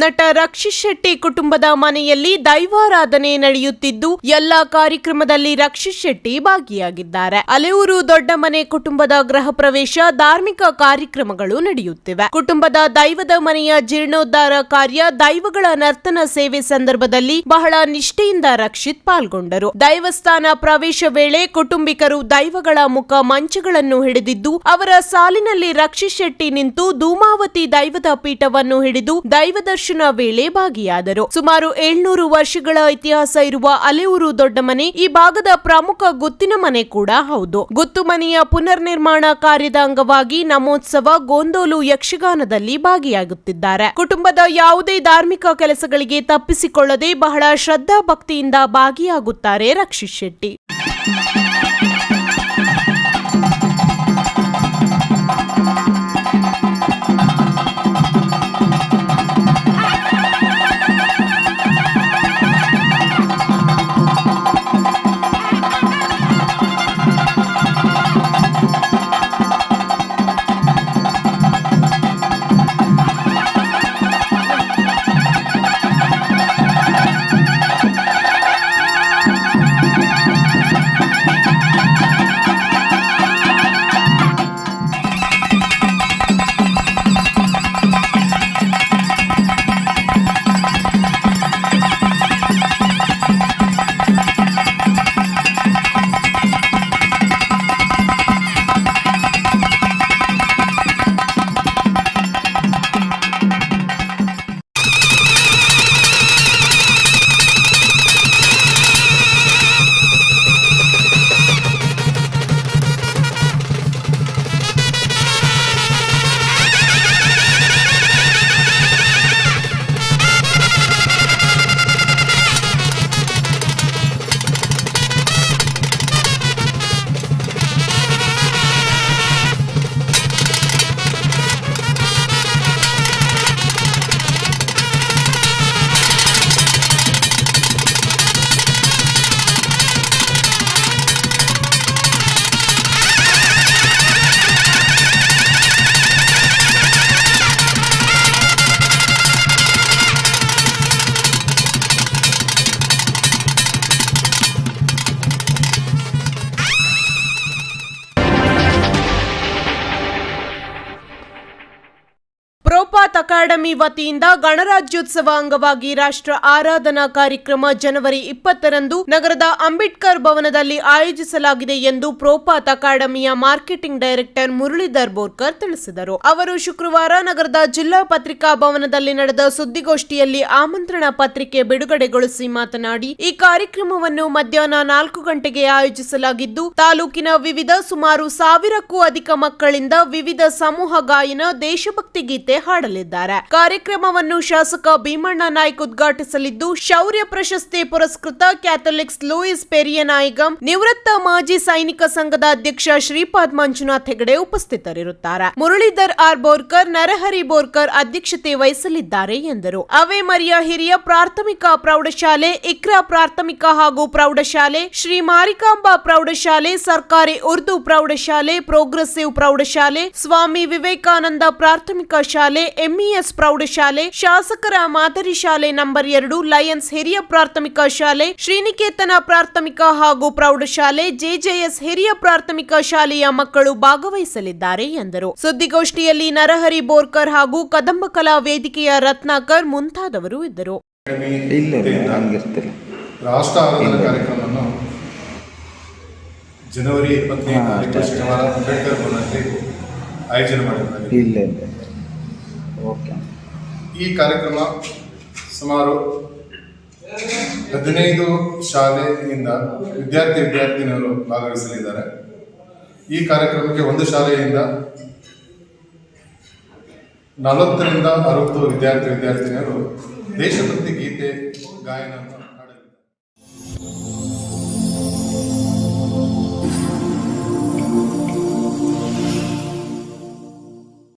ನಟ ರಕ್ಷಿತ್ ಶೆಟ್ಟಿ ಕುಟುಂಬದ ಮನೆಯಲ್ಲಿ ದೈವಾರಾಧನೆ ನಡೆಯುತ್ತಿದ್ದು, ಎಲ್ಲ ಕಾರ್ಯಕ್ರಮದಲ್ಲಿ ರಕ್ಷಿತ್ ಶೆಟ್ಟಿ ಭಾಗಿಯಾಗಿದ್ದಾರೆ. ಅಲೆಯೂರು ದೊಡ್ಡ ಮನೆ ಕುಟುಂಬದ ಗೃಹ ಪ್ರವೇಶ, ಧಾರ್ಮಿಕ ಕಾರ್ಯಕ್ರಮಗಳು ನಡೆಯುತ್ತಿವೆ. ಕುಟುಂಬದ ದೈವದ ಮನೆಯ ಜೀರ್ಣೋದ್ಧಾರ ಕಾರ್ಯ, ದೈವಗಳ ನರ್ತನ ಸೇವೆ ಸಂದರ್ಭದಲ್ಲಿ ಬಹಳ ನಿಷ್ಠೆಯಿಂದ ರಕ್ಷಿತ್ ಪಾಲ್ಗೊಂಡರು. ದೈವಸ್ಥಾನ ಪ್ರವೇಶ ವೇಳೆ ಕುಟುಂಬಿಕರು ದೈವಗಳ ಮುಖ ಮಂಚಗಳನ್ನು ಹಿಡಿದಿದ್ದು, ಅವರ ಸಾಲಿನಲ್ಲಿ ರಕ್ಷಿತ್ ಶೆಟ್ಟಿ ನಿಂತು ಧೂಮಾವತಿ ದೈವದ ಪೀಠವನ್ನು ಹಿಡಿದು ದೈವದರ್ಶನ ವೇಳೆ ಭಾಗಿಯಾದರು. ಸುಮಾರು ಏಳ್ನೂರು ವರ್ಷಗಳ ಇತಿಹಾಸ ಇರುವ ಅಲೆಯೂರು ದೊಡ್ಡ ಮನೆ ಈ ಭಾಗದ ಪ್ರಮುಖ ಗುತ್ತಿನ ಮನೆ ಕೂಡ ಹೌದು. ಗುತ್ತು ಮನೆಯ ಪುನರ್ ನಿರ್ಮಾಣ ಕಾರ್ಯದ ಅಂಗವಾಗಿ ನಮೋತ್ಸವ ಗೋಂದೋಲು ಯಕ್ಷಗಾನದಲ್ಲಿ ಭಾಗಿಯಾಗುತ್ತಿದ್ದಾರೆ. ಕುಟುಂಬದ ಯಾವುದೇ ಧಾರ್ಮಿಕ ಕೆಲಸಗಳಿಗೆ ತಪ್ಪಿಸಿಕೊಳ್ಳದೆ ಬಹಳ ಶ್ರದ್ಧಾ ಭಕ್ತಿಯಿಂದ ಭಾಗಿಯಾಗುತ್ತಾರೆ ರಕ್ಷಿತ್ ಶೆಟ್ಟಿ ಪ್ರೋಪಾತ್ ಅಕಾಡೆಮಿ ವತಿಯಿಂದ ಗಣರಾಜ್ಯೋತ್ಸವ ಅಂಗವಾಗಿ ರಾಷ್ಟ್ರ ಆರಾಧನಾ ಕಾರ್ಯಕ್ರಮ ಜನವರಿ ಇಪ್ಪತ್ತರಂದು ನಗರದ ಅಂಬೇಡ್ಕರ್ ಭವನದಲ್ಲಿ ಆಯೋಜಿಸಲಾಗಿದೆ ಎಂದು ಪ್ರೋಪಾತ್ ಅಕಾಡೆಮಿಯ ಮಾರ್ಕೆಟಿಂಗ್ ಡೈರೆಕ್ಟರ್ ಮುರಳೀಧರ್ ಬೋರ್ಕರ್ ತಿಳಿಸಿದರು. ಅವರು ಶುಕ್ರವಾರ ನಗರದ ಜಿಲ್ಲಾ ಪತ್ರಿಕಾ ಭವನದಲ್ಲಿ ನಡೆದ ಸುದ್ದಿಗೋಷ್ಠಿಯಲ್ಲಿ ಆಮಂತ್ರಣ ಪತ್ರಿಕೆ ಬಿಡುಗಡೆಗೊಳಿಸಿ ಮಾತನಾಡಿ, ಈ ಕಾರ್ಯಕ್ರಮವನ್ನು ಮಧ್ಯಾಹ್ನ ನಾಲ್ಕು ಗಂಟೆಗೆ ಆಯೋಜಿಸಲಾಗಿದ್ದು, ತಾಲೂಕಿನ ವಿವಿಧ ಸುಮಾರು ಸಾವಿರಕ್ಕೂ ಅಧಿಕ ಮಕ್ಕಳಿಂದ ವಿವಿಧ ಸಮೂಹ ಗಾಯನ, ದೇಶಭಕ್ತಿ ಗೀತೆ ಹಾಡಲಿದ್ದಾರೆ ಕಾರ್ಯಕ್ರಮವನ್ನು ಶಾಸಕ ಭೀಮಣ್ಣ ನಾಯ್ಕ ಉದ್ಘಾಟಿಸಲಿದ್ದು, ಶೌರ್ಯ ಪ್ರಶಸ್ತಿ ಪುರಸ್ಕೃತ ಕ್ಯಾಥೋಲಿಕ್ಸ್ ಲೂಯಿಸ್ ಪೆರಿಯನಾಯಿಗಂ ನಿವೃತ್ತ ಮಾಜಿ ಸೈನಿಕ ಸಂಘದ ಅಧ್ಯಕ್ಷ ಶ್ರೀಪಾದ್ ಮಂಜುನಾಥ್ ಹೆಗಡೆ ಉಪಸ್ಥಿತರಿರುತ್ತಾರೆ. ಮುರಳೀಧರ್ ಆರ್ ಬೋರ್ಕರ್, ನರಹರಿ ಬೋರ್ಕರ್ ಅಧ್ಯಕ್ಷತೆ ವಹಿಸಲಿದ್ದಾರೆ ಎಂದರು. ಅವೇ ಮರಿಯ ಹಿರಿಯ ಪ್ರಾಥಮಿಕ ಪ್ರೌಢಶಾಲೆ, ಇಕ್ರಾ ಪ್ರಾಥಮಿಕ ಹಾಗೂ ಪ್ರೌಢಶಾಲೆ, ಶ್ರೀ ಮಾರಿಕಾಂಬಾ ಪ್ರೌಢಶಾಲೆ, ಸರ್ಕಾರಿ ಉರ್ದು ಪ್ರೌಢಶಾಲೆ ಪ್ರೋಗ್ರೆಸಿವ್ ಪ್ರೌಢಶಾಲೆ, ಸ್ವಾಮಿ ವಿವೇಕಾನಂದ ಪ್ರಾಥಮಿಕ ಶಾಲೆ ಎಂಇಎಸ್ ಪ್ರೌಢಶಾಲೆ ಶಾಸಕರ ಮಾದರಿ ಶಾಲೆ ನಂಬರ್ ಎರಡು ಲಯನ್ಸ್ ಹಿರಿಯ ಪ್ರಾಥಮಿಕ ಶಾಲೆ ಶ್ರೀನಿಕೇತನ ಪ್ರಾಥಮಿಕ ಹಾಗೂ ಪ್ರೌಢಶಾಲೆ ಜೆಜೆಎಸ್ ಹಿರಿಯ ಪ್ರಾಥಮಿಕ ಶಾಲೆಯ ಮಕ್ಕಳು ಭಾಗವಹಿಸಲಿದ್ದಾರೆ ಎಂದರು. ಸುದ್ದಿಗೋಷ್ಠಿಯಲ್ಲಿ ನರಹರಿ ಬೋರ್ಕರ್ ಹಾಗೂ ಕದಂಬ ಕಲಾ ವೇದಿಕೆಯ ರತ್ನಾಕರ್ ಮುಂತಾದವರು ಇದ್ದರು. ಜನವರಿ ಇಪ್ಪತ್ತನೇ. ಶನಿವಾರ ಅಂಬೇಡ್ಕರ್ ಭವನದಲ್ಲಿ ಆಯೋಜನೆ ಮಾಡಿದ್ದಾರೆ. ಇಲ್ಲ ಇಲ್ಲ ಓಕೆ ಈ ಕಾರ್ಯಕ್ರಮ ಸುಮಾರು ಹದಿನೈದು ಶಾಲೆಯಿಂದ ವಿದ್ಯಾರ್ಥಿ ವಿದ್ಯಾರ್ಥಿನಿಯರು ಭಾಗವಹಿಸಲಿದ್ದಾರೆ. ಈ ಕಾರ್ಯಕ್ರಮಕ್ಕೆ ಒಂದು ಶಾಲೆಯಿಂದ ನಲವತ್ತರಿಂದ ಅರವತ್ತು ವಿದ್ಯಾರ್ಥಿ ವಿದ್ಯಾರ್ಥಿನಿಯರು ದೇಶಭಕ್ತಿ ಗೀತೆ ಗಾಯನ